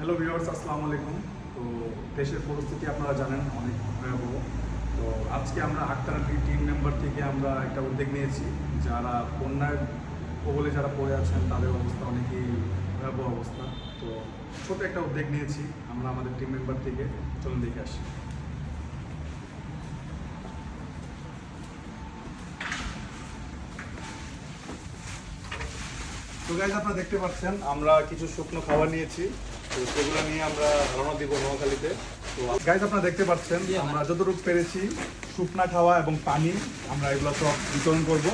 Hello viewers আসসালামু আলাইকুম। তো দেশের পরিস্থিতি আপনারা জানেন, অনেক ভয়াবহ। তো আজকে আমরা আক্তারাটি টিম মেম্বার থেকে আমরা একটা উদ্যোগ নিয়েছি। যারা বন্যার কবলে যারা পড়ে আছেন, তাদের অবস্থা অনেকই ভয়াবহ অবস্থা। তো ছোট একটা উদ্যোগ নিয়েছি আমরা আমাদের টিম মেম্বার থেকে। চলুন দেখে আসি। তো গাইজ আপনারা দেখতে পাচ্ছেন, আমরা কিছু শুকনো খাবার নিয়েছি। তো সেগুলো নিয়ে আমরা রওনা দিব নোয়াখালীতে। তো গাইজ আপনারা দেখতে পাচ্ছেন, আমরা যতটুকু পেরেছি, শুকনা খাওয়া এবং পানি, আমরা এগুলো সব বিতরণ করব।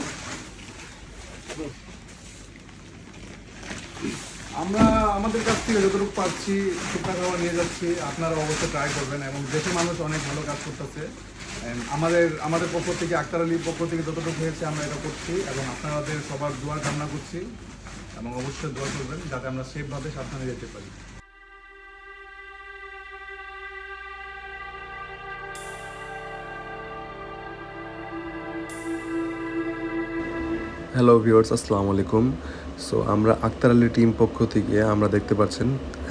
আমরা আমাদের কাছ থেকে যতটুকু পাচ্ছি, শুকনা খাওয়া নিয়ে যাচ্ছি, আপনারা অবশ্যই ট্রাই করবেন এবং দেশের মানুষ অনেক ভালো কাজ করতেছে। আমাদের আমাদের পক্ষ থেকে, আক্তার আলীর পক্ষ থেকে যতটুকু হয়েছে, আমরা এটা করছি এবং আপনাদের সবার দোয়ার কামনা করছি এবং অবশ্যই দোয়া করবেন, যাতে আমরা সেফভাবে সাবধানে যেতে পারি। হ্যালো ভিউয়ার্স আসসালামু আলাইকুম। সো আমরা আক্তার আলী টিম পক্ষ থেকে আমরা দেখতে পাচ্ছেন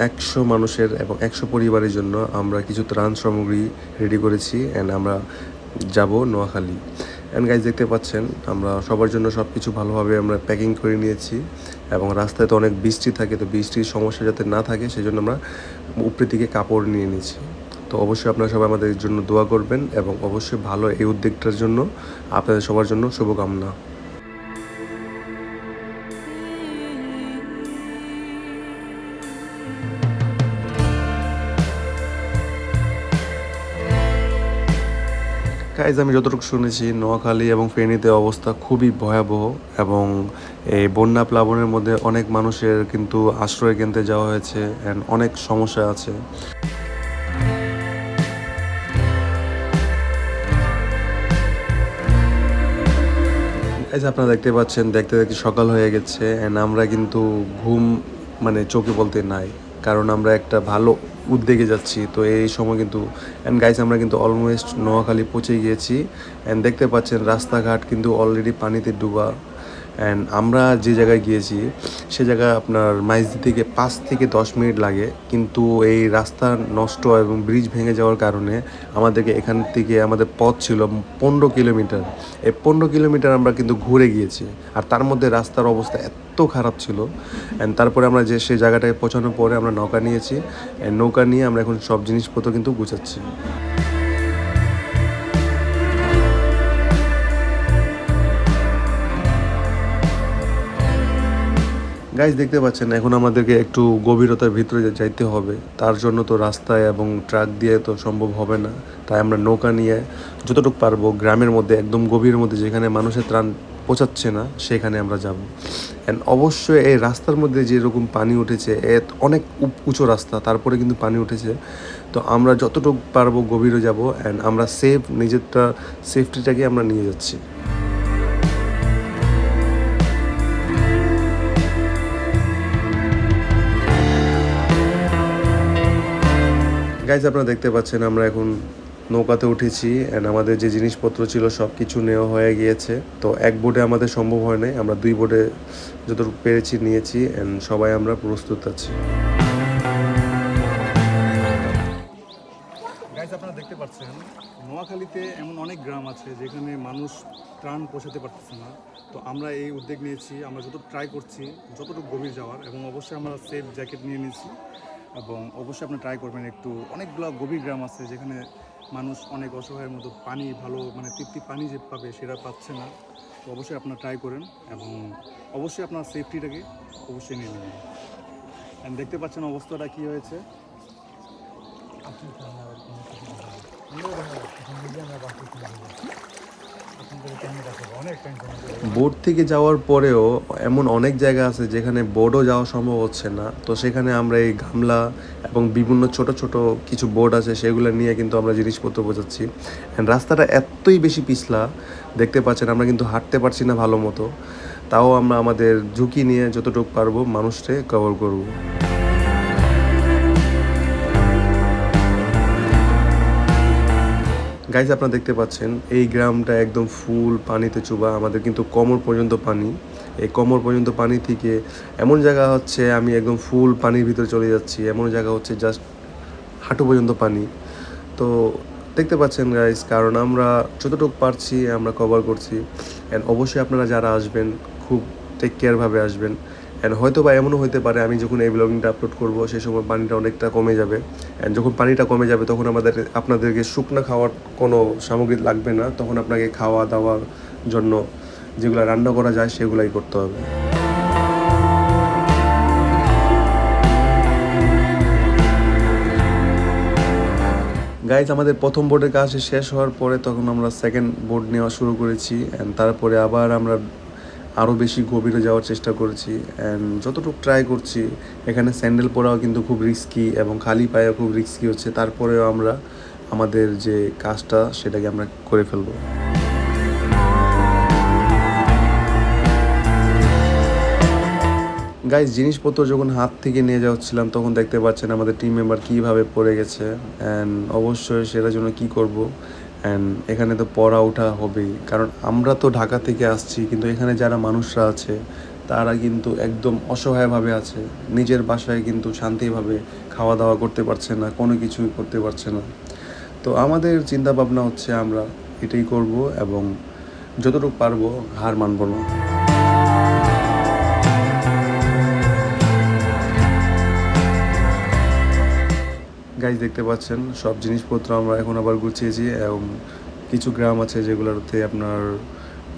একশো মানুষের এবং একশো পরিবারের জন্য আমরা কিছু ত্রাণ সামগ্রী রেডি করেছি অ্যান্ড আমরা যাব নোয়াখালী। অ্যান্ড গাইজ দেখতে পাচ্ছেন, আমরা সবার জন্য সব কিছু ভালোভাবে আমরা প্যাকিং করে নিয়েছি এবং রাস্তায় তো অনেক বৃষ্টি থাকে, তো বৃষ্টির সমস্যা যাতে না থাকে সেই জন্য আমরা উপরের দিকে কাপড় নিয়ে নিয়েছি। তো অবশ্যই আপনারা সবাই আমাদের জন্য দোয়া করবেন এবং অবশ্যই ভালো এই উদ্যোগটার জন্য আপনাদের সবার জন্য শুভকামনা। গাইজ আমি যতটুকু শুনেছি, নোয়াখালী এবং ফেনীতে অবস্থা খুবই ভয়াবহ এবং এই বন্যা প্লাবনের মধ্যে অনেক মানুষের কিন্তু আশ্রয় কেন্দ্রে যাওয়া হয়েছে অ্যান্ড অনেক সমস্যা আছে। আপনারা দেখতে পাচ্ছেন, দেখতে দেখতে সকাল হয়ে গেছে অ্যান্ড আমরা কিন্তু ঘুম মানে চোখে বলতে নাই। কারণ আমরা একটা ভালো উদ্যোগে যাচ্ছি। তো এই সময় কিন্তু অ্যান্ড গাইস আমরা কিন্তু অলমোস্ট নোয়াখালী পৌঁছে গিয়েছি। অ্যান্ড দেখতে পাচ্ছেন রাস্তাঘাট কিন্তু অলরেডি পানিতে ডুবা। অ্যান্ড আমরা যে জায়গায় গিয়েছি, সে জায়গায় আপনার মাইজদি থেকে পাঁচ থেকে দশ মিনিট লাগে। কিন্তু এই রাস্তা নষ্ট এবং ব্রিজ ভেঙে যাওয়ার কারণে আমাদেরকে এখান থেকে আমাদের পথ ছিল পনেরো কিলোমিটার। এই পনেরো কিলোমিটার আমরা কিন্তু ঘুরে গিয়েছি। আর তার মধ্যে রাস্তার অবস্থা এত খারাপ ছিল। অ্যান্ড তারপরে আমরা যে সেই জায়গাটায় পৌঁছানোর পরে আমরা নৌকা নিয়েছি। And নৌকা নিয়ে আমরা এখন সব জিনিসপত্র কিন্তু গুছাচ্ছি। গাইজ দেখতে পাচ্ছেন, এখন আমাদেরকে একটু গভীরতার ভিতরে যাইতে হবে। তার জন্য তো রাস্তায় এবং ট্রাক দিয়ে তো সম্ভব হবে না। তাই আমরা নৌকা নিয়ে যতটুকু পারব গ্রামের মধ্যে, একদম গভীরের মধ্যে, যেখানে মানুষের ত্রাণ পৌঁছাচ্ছে না, সেখানে আমরা যাব। অ্যান্ড অবশ্যই এই রাস্তার মধ্যে যেরকম পানি উঠেছে, এ অনেক উঁচু রাস্তা, তারপরে কিন্তু পানি উঠেছে। তো আমরা যতটুকু পারব গভীরে যাব অ্যান্ড আমরা সেফ নিজেরটা সেফটিটাকে আমরা নিয়ে যাচ্ছি। গাইজ আপনারা দেখতে পাচ্ছেন, আমরা এখন নৌকাতে উঠেছি অ্যান্ড আমাদের যে জিনিসপত্র ছিল সব কিছু নেওয়া হয়ে গিয়েছে। তো এক বোটে আমাদের সম্ভব হয় নাই, আমরা দুই বোটে যতটুকু পেরেছি নিয়েছি অ্যান্ড সবাই আমরা প্রস্তুত আছি। আপনারা দেখতে পাচ্ছেন, নোয়াখালীতে এমন অনেক গ্রাম আছে যেখানে মানুষ ত্রাণ পৌঁছাতে পারতেছে না। তো আমরা এই উদ্যোগ নিয়েছি, আমরা যত ট্রাই করছি, যতটুকু গভীর যাওয়ার, এবং অবশ্যই আমরা সেফ জ্যাকেট নিয়ে নিয়েছি। এবং অবশ্যই আপনি ট্রাই করবেন একটু। অনেকগুলো গভীর গ্রাম আছে যেখানে মানুষ অনেক অসহায়ের মতো পানি, ভালো মানে তৃপ্তি পানি যে পাবে সেটা পাচ্ছে না। তো অবশ্যই আপনারা ট্রাই করেন এবং অবশ্যই আপনার সেফটিটাকে অবশ্যই নিয়ে নেবেন। And দেখতে পাচ্ছেন অবস্থাটা কী হয়েছে? বোট থেকে যাওয়ার পরেও এমন অনেক জায়গা আছে যেখানে বোর্ডও যাওয়া সম্ভব হচ্ছে না। তো সেখানে আমরা এই গামলা এবং বিভিন্ন ছোট ছোট কিছু বোর্ড আছে সেগুলো নিয়ে কিন্তু আমরা জিনিসপত্র বোঝাচ্ছি। অ্যান্ড রাস্তাটা এতই বেশি পিছলা, দেখতে পাচ্ছেন আমরা কিন্তু হাঁটতে পারছি না ভালো মতো। তাও আমরা আমাদের ঝুঁকি নিয়ে যতটুকু পারব মানুষকে কভার করব। গাইজ আপনারা দেখতে পাচ্ছেন, এই গ্রামটা একদম ফুল পানিতে চুবা, আমাদের কিন্তু কোমর পর্যন্ত পানি। এই কোমর পর্যন্ত পানি থেকে এমন জায়গা হচ্ছে, আমি একদম ফুল পানির ভিতরে চলে যাচ্ছি, এমন জায়গা হচ্ছে জাস্ট হাঁটু পর্যন্ত পানি। তো দেখতে পাচ্ছেন গাইজ কারণ আমরা যতটুকু পারছি, আমরা কভার করছি। অ্যান্ড অবশ্যই আপনারা যারা আসবেন, খুব টেক কেয়ারভাবে আসবেন। অ্যান্ড হয়তো বা এমনও হতে পারে, আমি যখন এই ব্লগিংটা আপলোড করব, সেই সময় পানিটা অনেকটা কমে যাবে। অ্যান্ড যখন পানিটা কমে যাবে, তখন আমাদের, আপনাদেরকে শুকনো খাওয়ার কোনো সামগ্রী লাগবে না। তখন আপনাকে খাওয়া দাওয়ার জন্য যেগুলো রান্না করা যায়, সেগুলাই করতে হবে। গাইজ আমাদের প্রথম বোর্ডের কাজ শেষ হওয়ার পরে তখন আমরা সেকেন্ড বোর্ড নেওয়া শুরু করেছি। অ্যান্ড তারপরে আবার আমরা আরও বেশি গভীরে যাওয়ার চেষ্টা করেছি। অ্যান্ড যতটুকু ট্রাই করছি, এখানে স্যান্ডেল পরাও কিন্তু খুব রিস্কি এবং খালি পায়েও খুব রিস্কি হচ্ছে। তারপরেও আমরা আমাদের যে কাজটা, সেটাকে আমরা করে ফেলব। গাইজ জিনিসপত্র যখন হাত থেকে নিয়ে যাচ্ছিলাম, তখন দেখতে পাচ্ছেন আমাদের টিম মেম্বার কীভাবে পড়ে গেছে। অ্যান্ড অবশ্যই সেটার জন্য কি করব? অ্যান্ড এখানে তো পড়া ওঠা হবেই। কারণ আমরা তো ঢাকা থেকে আসছি, কিন্তু এখানে যারা মানুষরা আছে, তারা কিন্তু একদম অসহায়ভাবে আছে। নিজের বাসায় কিন্তু শান্তিভাবে খাওয়া দাওয়া করতে পারছে না, কোনো কিছুই করতে পারছে না। তো আমাদের চিন্তা ভাবনা হচ্ছে আমরা এটাই করব এবং যতটুকু পারব হার মানব না। গাইজ দেখতে পাচ্ছেন, সব জিনিসপত্র আমরা এখন আবার গুছিয়েছি এবং কিছু গ্রাম আছে যেগুলোতে আপনার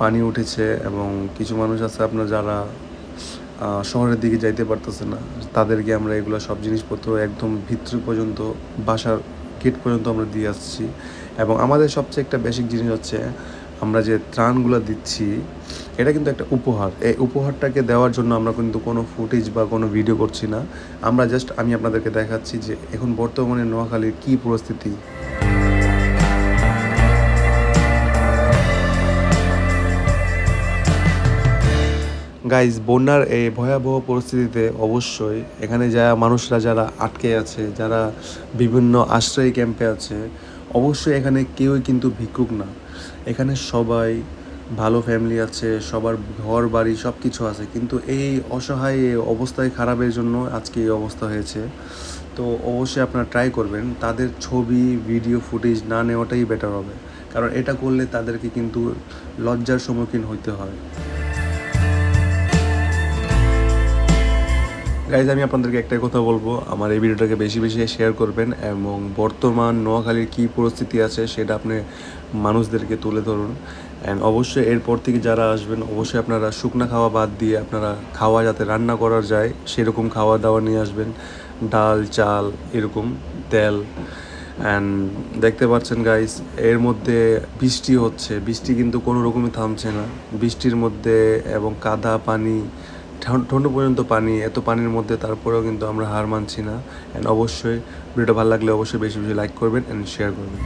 পানি উঠেছে এবং কিছু মানুষ আছে আপনার যারা শহরের দিকে যাইতে পারতেছে না। তাদেরকে আমরা এগুলো সব জিনিসপত্র একদম ভিতর পর্যন্ত, বাসার গেট পর্যন্ত আমরা দিয়ে আসছি। এবং আমাদের সবচেয়ে একটা বেসিক জিনিস হচ্ছে, আমরা যে ত্রাণগুলো দিচ্ছি এটা কিন্তু একটা উপহার। এই উপহারটাকে দেওয়ার জন্য আমরা কিন্তু কোনো ফুটেজ বা কোনো ভিডিও করছি না। আমরা জাস্ট আমি আপনাদেরকে দেখাচ্ছি যে এখন বর্তমানে নোয়াখালীর কী পরিস্থিতি। গাইজ বন্যার এই ভয়াবহ পরিস্থিতিতে অবশ্যই এখানে যারা মানুষরা যারা আটকে আছে, যারা বিভিন্ন আশ্রয় ক্যাম্পে আছে, অবশ্যই এখানে কেউই কিন্তু ভিক্ষুক না। এখানে সবাই ভালো ফ্যামিলি আছে, সবার ঘর, বাড়ি সব কিছু আছে, কিন্তু এই অসহায় অবস্থায় খারাপের জন্য আজকে এই অবস্থা হয়েছে। তো অবশ্যই আপনারা ট্রাই করবেন, তাদের ছবি ভিডিও ফুটেজ না নেওয়াটাই বেটার হবে। কারণ এটা করলে তাদেরকে কিন্তু লজ্জার সম্মুখীন হইতে হয়। গাইজ আমি আপনাদেরকে একটাই কথা বলব, আমার এই ভিডিওটাকে বেশি বেশি শেয়ার করবেন এবং বর্তমান নোয়াখালীর কী পরিস্থিতি আছে সেটা আপনি মানুষদেরকে তুলে ধরুন। অ্যান্ড অবশ্যই এরপর থেকে যারা আসবেন, অবশ্যই আপনারা শুকনো খাওয়া বাদ দিয়ে আপনারা খাওয়া যাতে রান্না করা যায়, সেরকম খাওয়া দাওয়া নিয়ে আসবেন। ডাল, চাল, এরকম তেল। অ্যান্ড দেখতে পাচ্ছেন গাইস এর মধ্যে বৃষ্টি হচ্ছে। বৃষ্টি কিন্তু কোনো রকমই থামছে না। বৃষ্টির মধ্যে এবং কাদা পানি ঠন্ড পর্যন্ত পানি, এত পানির মধ্যে তারপরেও কিন্তু আমরা হার মানছি না। অ্যান্ড অবশ্যই ভিডিওটা ভালো লাগলে অবশ্যই বেশি বেশি লাইক করবেন অ্যান্ড শেয়ার করবেন।